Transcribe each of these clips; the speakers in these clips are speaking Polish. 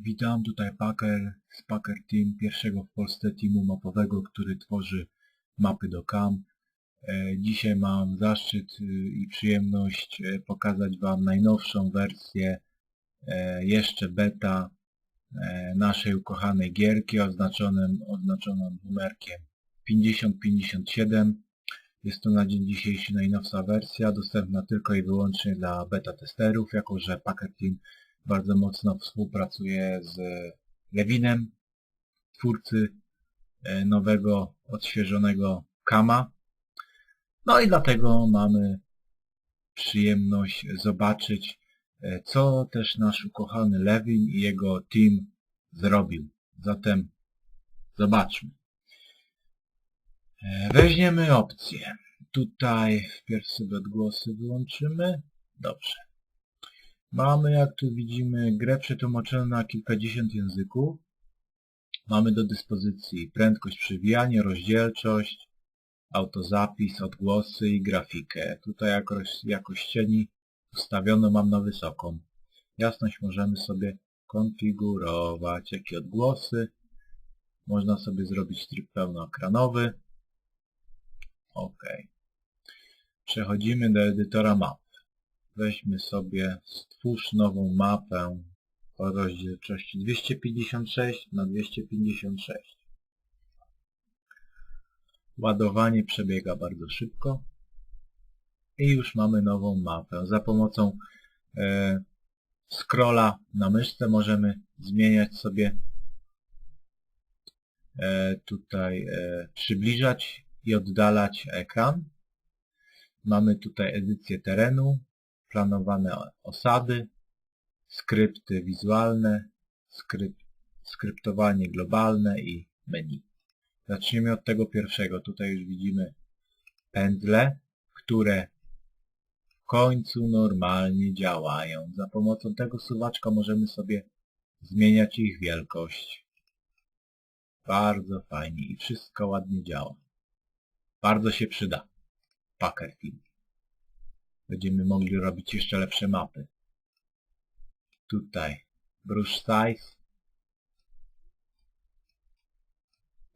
Witam, tutaj Packer z Packer Team, pierwszego w Polsce teamu mapowego, który tworzy mapy do camp. E, Dzisiaj mam zaszczyt y, i przyjemność e, pokazać Wam najnowszą wersję, e, jeszcze beta naszej ukochanej gierki oznaczonym, oznaczoną numerkiem 5057. Jest to na dzień dzisiejszy najnowsza wersja, dostępna tylko i wyłącznie dla beta testerów, jako że Packer Team bardzo mocno współpracuje z Lewinem, twórcy e, nowego, odświeżonego Kama. No i dlatego mamy przyjemność zobaczyć, e, co też nasz ukochany Lewin i jego team zrobił. Zatem zobaczmy. E, Weźmiemy opcję. Tutaj wpierw sobie odgłosy wyłączymy. Dobrze. Mamy, jak tu widzimy, grę przetłumaczoną na kilkadziesiąt języków. Mamy do dyspozycji prędkość przewijania, rozdzielczość, autozapis, odgłosy i grafikę. Tutaj jakość, jakość cieni ustawiono mam na wysoką. Jasność możemy sobie konfigurować, jakie odgłosy. Można sobie zrobić tryb pełnoekranowy. OK. Przechodzimy do edytora map. Weźmy sobie, stwórz nową mapę o rozdzielczości 256 na 256. Ładowanie przebiega bardzo szybko. I już mamy nową mapę. Za pomocą e, scrolla na myszce możemy zmieniać sobie e, tutaj, e, przybliżać i oddalać ekran. Mamy tutaj edycję terenu, planowane osady, skrypty wizualne, skryp, skryptowanie globalne i menu. Zacznijmy od tego pierwszego. Tutaj już widzimy pędzle, które w końcu normalnie działają. Za pomocą tego suwaczka możemy sobie zmieniać ich wielkość. Bardzo fajnie i wszystko ładnie działa. Bardzo się przyda. Packer Team będziemy mogli robić jeszcze lepsze mapy. Tutaj brush size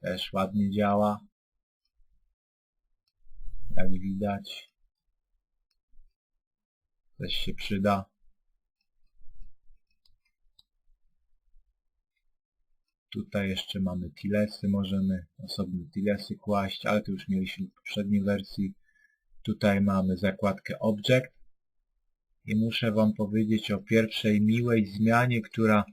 też ładnie działa. Jak widać też się przyda. Tutaj jeszcze mamy tilesy, możemy osobne tilesy kłaść, ale to już mieliśmy w poprzedniej wersji. Tutaj mamy zakładkę Object i muszę Wam powiedzieć o pierwszej miłej zmianie, która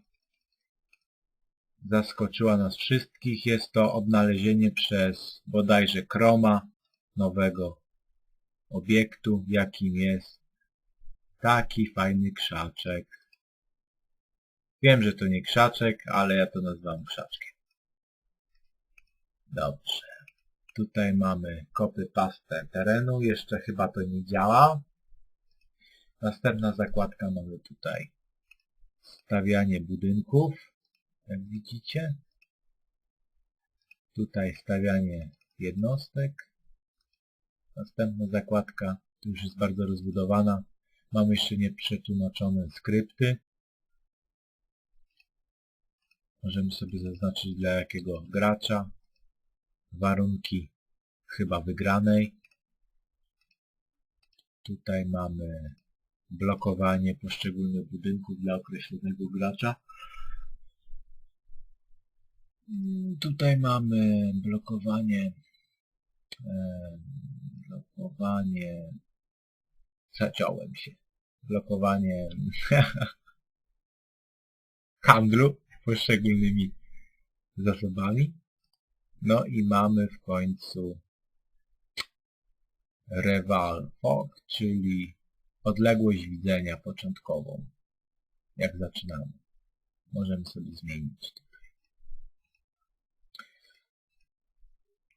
zaskoczyła nas wszystkich. Jest to odnalezienie przez bodajże Chroma nowego obiektu, jakim jest taki fajny krzaczek. Wiem, że to nie krzaczek, ale ja to nazywam krzaczkiem. Dobrze. Tutaj mamy kopy pastę terenu. Jeszcze chyba to nie działa. Następna zakładka mamy tutaj stawianie budynków. Jak widzicie. Tutaj stawianie jednostek. Następna zakładka, tu już jest bardzo rozbudowana. Mamy jeszcze nieprzetłumaczone skrypty. Możemy sobie zaznaczyć dla jakiego gracza warunki chyba wygranej. Tutaj mamy blokowanie poszczególnych budynków dla określonego gracza. Tutaj mamy blokowanie e, blokowanie zaciąłem się blokowanie handlu poszczególnymi zasobami no i mamy w końcu Reval Fog, czyli odległość widzenia początkową. Jak zaczynamy. Możemy sobie zmienić tutaj.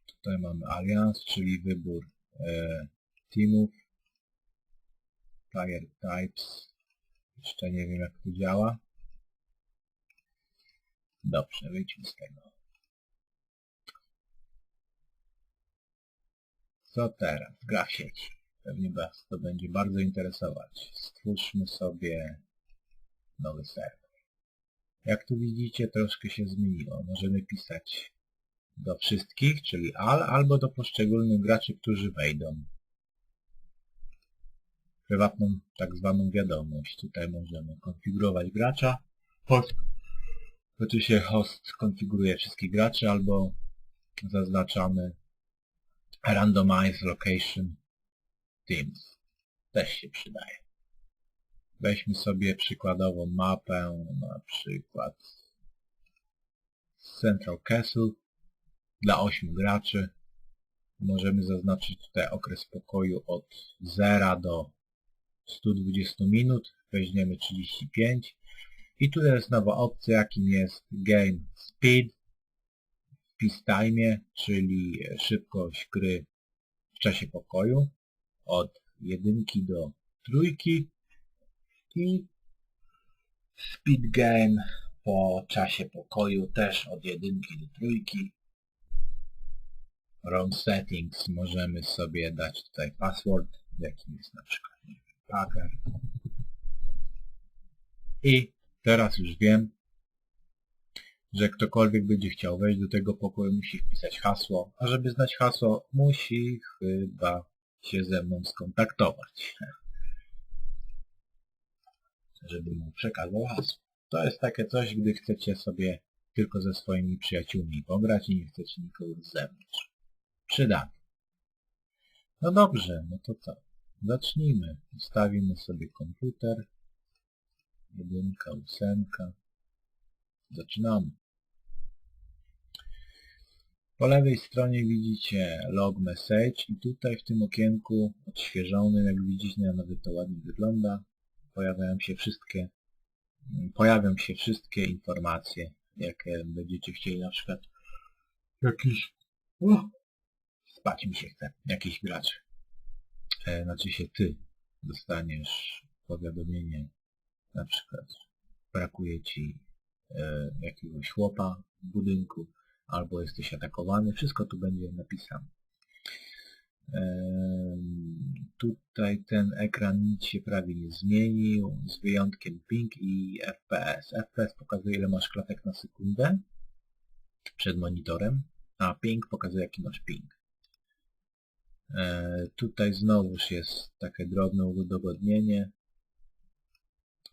Tutaj mamy Alliance, czyli wybór e, teamów. Player Types. Jeszcze nie wiem jak to działa. Dobrze, wyjdźmy z tego. Co teraz? Gra w sieci. Pewnie Was to będzie bardzo interesować. Stwórzmy sobie nowy serwer. Jak tu widzicie, troszkę się zmieniło. Możemy pisać do wszystkich, czyli all, albo do poszczególnych graczy, którzy wejdą. Prywatną tak zwaną wiadomość. Tutaj możemy konfigurować gracza. Host. Oczywiście host konfiguruje wszystkich graczy, albo zaznaczamy randomize location teams. Też się przydaje. Weźmy sobie przykładową mapę, na przykład Central Castle dla 8 graczy. Możemy zaznaczyć tutaj okres pokoju od 0 do 120 minut. Weźmiemy 35. I tutaj jest nowa opcja, jakim jest Game Speed Peace Time, czyli szybkość gry w czasie pokoju od jedynki do trójki i Speed Game po czasie pokoju też od jedynki do trójki. ROM Settings możemy sobie dać tutaj password, jakim jest na przykład Packer. I teraz już wiem, że ktokolwiek będzie chciał wejść do tego pokoju musi wpisać hasło, a żeby znać hasło musi chyba się ze mną skontaktować żeby mu przekazał hasło. To jest takie coś, gdy chcecie sobie tylko ze swoimi przyjaciółmi pograć i nie chcecie nikogo z zewnątrz. Przydatne. No dobrze, no to co? Zacznijmy. Ustawimy sobie komputer. Jedynka, ósemka. Zaczynamy. Po lewej stronie widzicie log message i tutaj w tym okienku odświeżonym, jak widzicie, nawet to ładnie wygląda, pojawiają się wszystkie pojawią się wszystkie informacje, jakie będziecie chcieli, na przykład jakiś o, spać mi się chce, jakiś gracz. E, znaczy się ty dostaniesz powiadomienie, na przykład brakuje ci e, jakiegoś chłopa w budynku, albo jesteś atakowany, wszystko tu będzie napisane. Tutaj ten ekran nic się prawie nie zmienił, z wyjątkiem ping i FPS. FPS pokazuje ile masz klatek na sekundę przed monitorem, a ping pokazuje jaki masz ping. Tutaj znowuż jest takie drobne udogodnienie.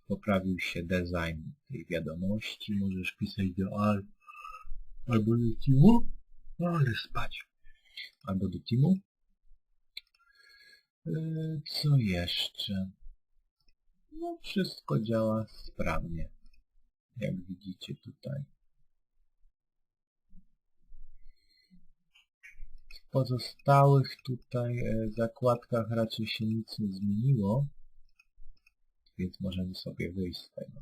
Poprawił się design tej wiadomości. Możesz pisać do al albo do teamu. Ale spać. Albo do teamu. Yy, co jeszcze? No wszystko działa sprawnie. Jak widzicie tutaj. W pozostałych tutaj e, zakładkach raczej się nic nie zmieniło. Więc możemy sobie wyjść z tego.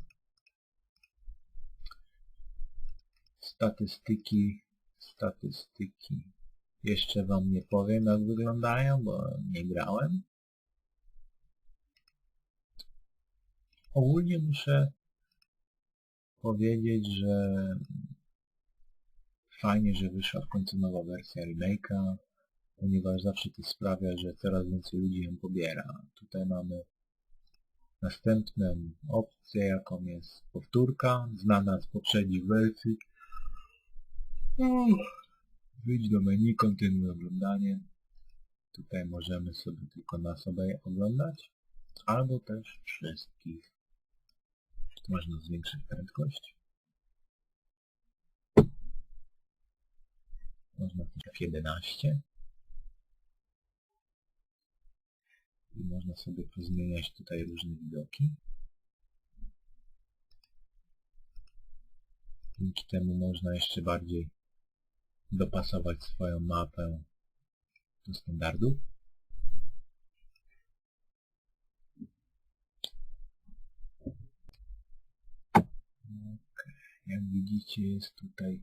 Statystyki, statystyki. Jeszcze wam nie powiem jak wyglądają, bo nie grałem. Ogólnie muszę powiedzieć, że fajnie, że wyszła w końcu nowa wersja remake'a, ponieważ zawsze to sprawia, że coraz więcej ludzi ją pobiera. Tutaj mamy następną opcję, jaką jest powtórka, znana z poprzednich wersji. Wyjdź do menu, kontynuuj oglądanie. Tutaj możemy sobie tylko na sobie oglądać, albo też wszystkich. Można zwiększyć prędkość. Można F11. I można sobie pozmieniać tutaj różne widoki. Dzięki temu można jeszcze bardziej dopasować swoją mapę do standardów. Okay. Jak widzicie jest tutaj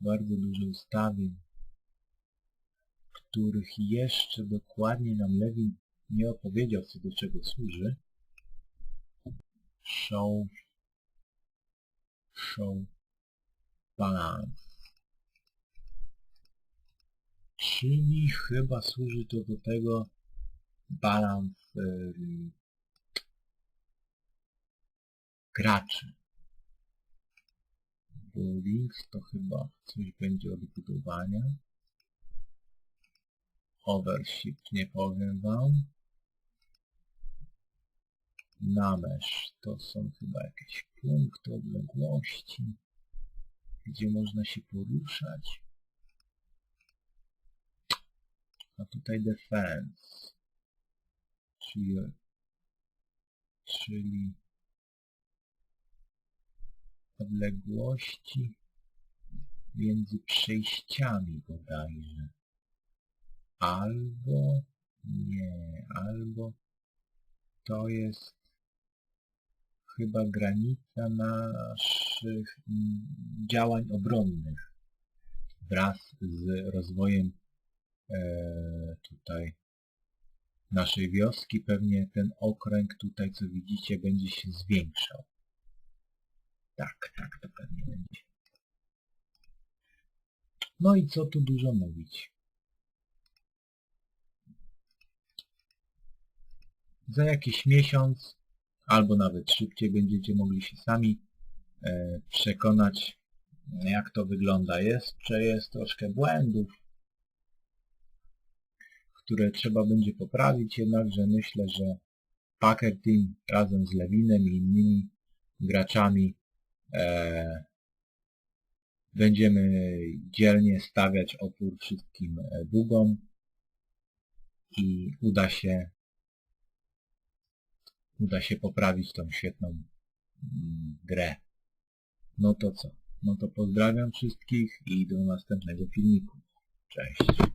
bardzo dużo ustawień, których jeszcze dokładnie nam Lewin nie opowiedział co do czego służy. Show Show Balance Czyli chyba służy to do tego balans yy, graczy. Buildings to chyba coś będzie od budowania. Overshift nie powiem wam. Namesz to są chyba jakieś punkty odległości, gdzie można się poruszać. A tutaj defense, czyli, czyli odległości między przejściami bodajże. Albo, nie, albo to jest chyba granica naszych mm, działań obronnych wraz z rozwojem tutaj naszej wioski. Pewnie ten okręg tutaj, co widzicie, będzie się zwiększał. Tak, tak, to pewnie będzie. No i co tu dużo mówić. Za jakiś miesiąc, albo nawet szybciej, będziecie mogli się sami e, przekonać, jak to wygląda. Jeszcze jest troszkę błędów, które trzeba będzie poprawić, jednakże myślę, że Packer Team razem z Lewinem i innymi graczami e, będziemy dzielnie stawiać opór wszystkim e, bugom i uda się uda się poprawić tą świetną mm, grę. No to co? No to pozdrawiam wszystkich i do następnego filmiku. Cześć.